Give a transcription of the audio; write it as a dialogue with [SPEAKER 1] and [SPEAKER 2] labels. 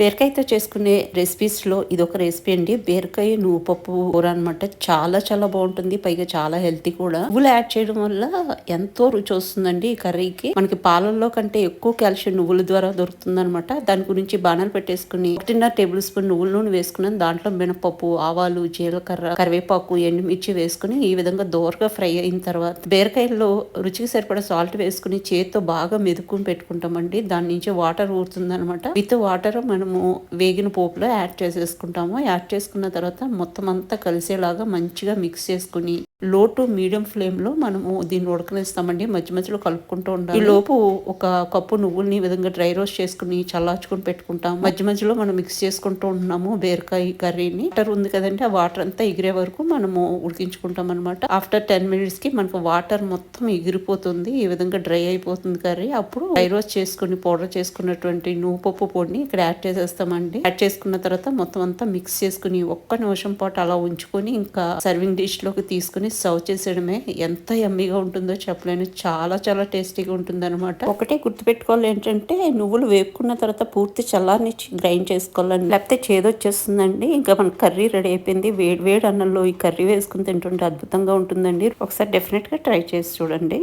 [SPEAKER 1] బీరకాయతో చేసుకునే రెసిపీస్లో ఇది ఒక రెసిపీ అండి. బీరకాయ నువ్వు పప్పు కూర అనమాట చాలా చాలా బాగుంటుంది. పైగా చాలా హెల్తీ కూడా. నువ్వులు యాడ్ చేయడం వల్ల ఎంతో రుచి వస్తుందండి ఈ కర్రీకి. మనకి పాలల్లో కంటే ఎక్కువ కాల్షియం నువ్వుల ద్వారా దొరుకుతుంది అనమాట దాని గురించి బాణాలు పెట్టేసుకుని ఒకటిన్నర టేబుల్ స్పూన్ నువ్వుల నూనె వేసుకున్నాను. దాంట్లో మినపప్పు ఆవాలు జీలకర్ర కరివేపాకు ఎండుమిర్చి వేసుకుని ఈ విధంగా దోరగా ఫ్రై అయిన తర్వాత బీరకాయల్లో రుచికి సరిపడా సాల్ట్ వేసుకుని చేతితో బాగా మెదుకుని పెట్టుకుంటామండి. దాని నుంచి వాటర్ ఊరుతుంది అనమాట విత్ వాటర్ మనం మనము వేగిన పోపులో యాడ్ చేసేసుకుంటాము. యాడ్ చేసుకున్న తర్వాత మొత్తం అంతా కలిసేలాగా మంచిగా మిక్స్ చేసుకుని లో టు మీడియం ఫ్లేమ్లో మనము దీన్ని ఉడకనిస్తామండి. మధ్య మధ్యలో కలుపుకుంటూ ఉండాలి. ఈ లోపు ఒక కప్పు నువ్వుల్ని విధంగా డ్రై రోస్ట్ చేసుకుని చల్లార్చుకుని పెట్టుకుంటాం మధ్య మధ్యలో మనం మిక్స్ చేసుకుంటూ ఉన్నాము బీరకాయ కర్రీని. వాటర్ ఉంది కదండి ఆ వాటర్ అంతా ఎగిరే వరకు మనము ఉడికించుకుంటాం అనమాట ఆఫ్టర్ టెన్ మినిట్స్కి మనకు వాటర్ మొత్తం ఎగిరిపోతుంది. ఈ విధంగా డ్రై అయిపోతుంది కర్రీ. అప్పుడు డ్రై రోస్ట్ చేసుకుని పౌడర్ చేసుకున్నటువంటి నువ్వు పప్పు పొడిని ఇక్కడ యాడ్ చేసేస్తామండి. యాడ్ చేసుకున్న తర్వాత మొత్తం అంతా మిక్స్ చేసుకుని ఒక్క నిమిషం పాటు అలా ఉంచుకొని ఇంకా సర్వింగ్ డిష్లోకి తీసుకుని చేసుకుని సర్వ్ చేసేయడమే ఎంత ఎమ్మిగా ఉంటుందో చెప్పలేను. చాలా చాలా టేస్టీగా ఉంటుంది అనమాట ఒకటే గుర్తుపెట్టుకోవాలి ఏంటంటే నువ్వులు వేపుకున్న తర్వాత పూర్తి చల్లారిని గ్రైండ్ చేసుకోవాలండి. లేకపోతే చేదొచ్చేస్తుందండి ఇంకా మన కర్రీ రెడీ అయిపోయింది. వేడి వేడి అన్నంలో ఈ కర్రీ వేసుకుని తింటుంటే అద్భుతంగా ఉంటుందండి. ఒకసారి డెఫినెట్గా ట్రై చేసి చూడండి.